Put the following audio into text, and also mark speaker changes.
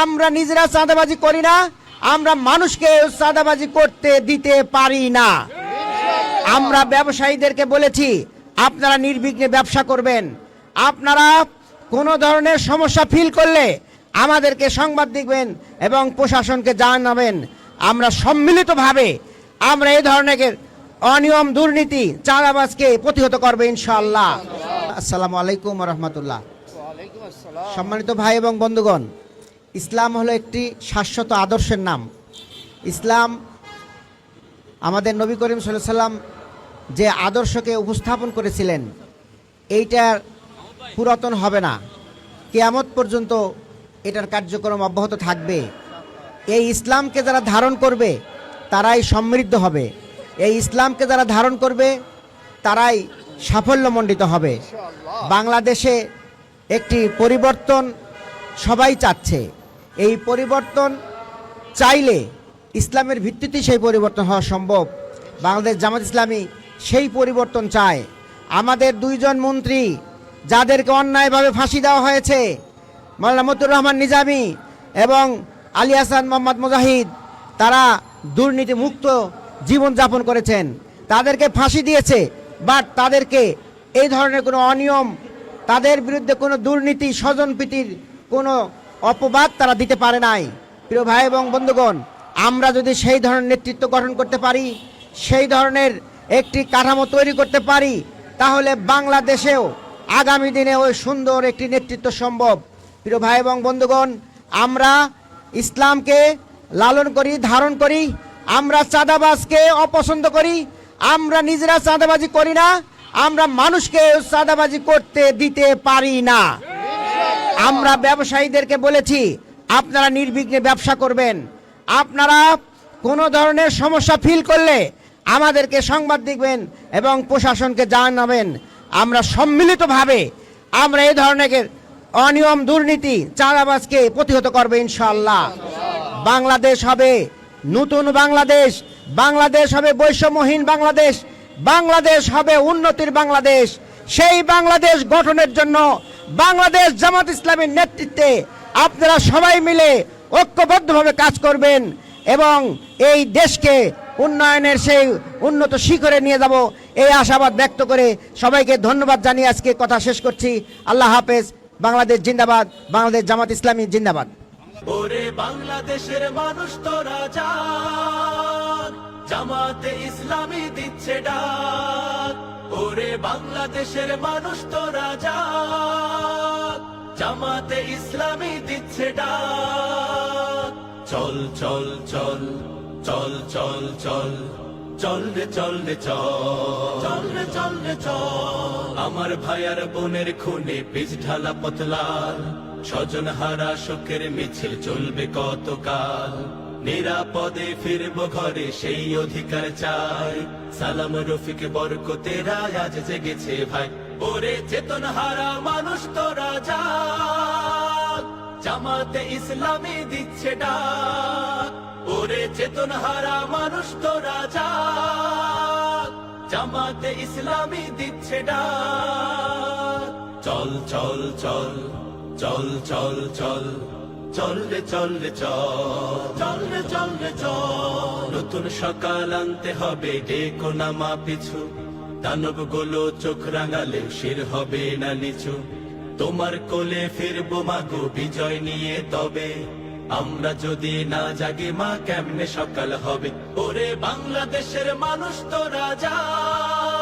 Speaker 1: আমরা নিজেরা চাঁদাবাজি করি না আমরা মানুষকে চাঁদাবাজি করতে দিতে পারি না। আমরা ব্যবসায়ীদেরকে বলেছি আপনারা নির্বিঘ্নে ব্যবসা করবেন। আপনারা কোনো ধরনের সমস্যা ফিল করলে আমাদেরকে সংবাদ দিবেন এবং প্রশাসনকে জানাবেন। আমরা সম্মিলিতভাবে আমরা এই ধরনের অনিয়ম দুর্নীতি চাঁদাবাজকে প্রতিহত করবে ইনশাল্লাহ আসসালামু আলাইকুম রহমতুল্লাহ। সম্মানিত ভাই এবং বন্ধুগণ ইসলাম হলো একটি শাশ্বত আদর্শের নাম। ইসলাম আমাদের নবী করিম সাল্লাম যে আদর্শকে উপস্থাপন করেছিলেন এইটার পুরাতন হবে না। কেয়ামত পর্যন্ত এটার কার্যক্রম অব্যাহত থাকবে। এই ইসলামকে যারা ধারণ করবে তারাই সমৃদ্ধ হবে। এই ইসলামকে যারা ধারণ করবে তারাই সাফল্যমণ্ডিত হবে। বাংলাদেশে একটি পরিবর্তন সবাই চাচ্ছে। এই পরিবর্তন চাইলে ইসলামের ভিত্তিতেই সেই পরিবর্তন হওয়া সম্ভব। বাংলাদেশ জামাত ইসলামী সেই পরিবর্তন চায়। আমাদের দুইজন মন্ত্রী যাদেরকে অন্যায়ভাবে ফাঁসি দেওয়া হয়েছে মাওলানা মতুর রহমান নিজামী এবং আলী হাসান মোহাম্মদ মুজাহিদ, তারা দুর্নীতি মুক্ত জীবনযাপন করেছেন। তাদেরকে ফাঁসি দিয়েছে, বাট তাদেরকে এই ধরনের কোনো অনিয়ম, তাদের বিরুদ্ধে কোনো দুর্নীতি, স্বজনপ্রীতির কোনো অপবাদ তারা দিতে পারে নাই। প্রিয় ভাই এবং বন্ধুগণ, আমরা যদি সেই ধরনের নেতৃত্ব গঠন করতে পারি, সেই ধরনের একটি কাঠামো তৈরি করতে পারি, তাহলে বাংলাদেশেও আগামী দিনে ওই সুন্দর একটি নেতৃত্ব সম্ভব। প্রিয় ভাই এবং বন্ধুগণ, আমরা ইসলামকে লালন করি, ধারণ করি, আমরা চাঁদাবাজকে অপছন্দ করি, আমরা নিজেরা চাঁদাবাজি করি না, আমরা মানুষকে চাঁদাবাজি করতে দিতে পারি না। আমরা ব্যবসায়ীদেরকে বলেছি, আপনারা নির্বিঘ্নে ব্যবসা করবেন। আপনারা কোনো ধরনের সমস্যা ফিল করলে আমাদেরকে সংবাদ দিবেন এবং প্রশাসনকে জানাবেন। আমরা সম্মিলিতভাবে আমরা এই ধরনের অনিয়ম, দুর্নীতি, চাঁদাবাজকে প্রতিহত করবে ইনশাআল্লাহ। বাংলাদেশ হবে নতুন বাংলাদেশ বাংলাদেশ হবে বৈষম্যহীন বাংলাদেশ বাংলাদেশ হবে উন্নতির বাংলাদেশ। সেই বাংলাদেশ গঠনের জন্য বাংলাদেশ জামাত ইসলামের নেতৃত্বে আপনারা সবাই মিলে ঐক্যবদ্ধভাবে কাজ করবেন এবং এই দেশকে উন্নয়নের সেই উন্নত শিখরে নিয়ে যাব। এই আশাবাদ ব্যক্ত করে সবাইকে ধন্যবাদ জানিয়ে আজকে কথা শেষ করছি। আল্লাহ হাফেজ। বাংলাদেশ জিন্দাবাদ। বাংলাদেশ জামাত ইসলামী জিন্দাবাদ।
Speaker 2: ওরে বাংলাদেশের মানুষ তোরা জামাতে ইসলামী দিচ্ছে ডাক। ওরে বাংলাদেশের মানুষ তো রাজা। জামাতে ইসলামী দিচ্ছে ডাক। চল চল চল চল চল চল চল রে চল রে, চল চল রে আমার ভাইয়ার বোনের খুনে বীজ ঢালা পতলাল। স্বজন হারা শোকের মিছিল চলবে কতকাল। নিরাপদে ফিরব ঘরে সেই অধিকার চাই। সালাম, রফিক বরকতেরা আজ জেগেছে ভাই। ওরে চেতন হারা মানুষ তো রাজা জামাতে ইসলামী দিচ্ছে ডাক। ওরে চেতন হারা মানুষ তো রাজা জামাতে ইসলামী দিচ্ছে ডাক। চল চল চল চল চল চল। চল রে চল রে চল। রে চল রে চল। নতুন সকাল আনতে হবে ডেকো নামা পিছু। দানবগুলো চোখ রাঙালে শির হবে না নিচু। তোমার কোলে ফিরবো মাগো বিজয় নিয়ে তবে। আমরা যদি না জাগে মা কেমনে সকাল হবে? ওরে বাংলাদেশের মানুষ তো যাক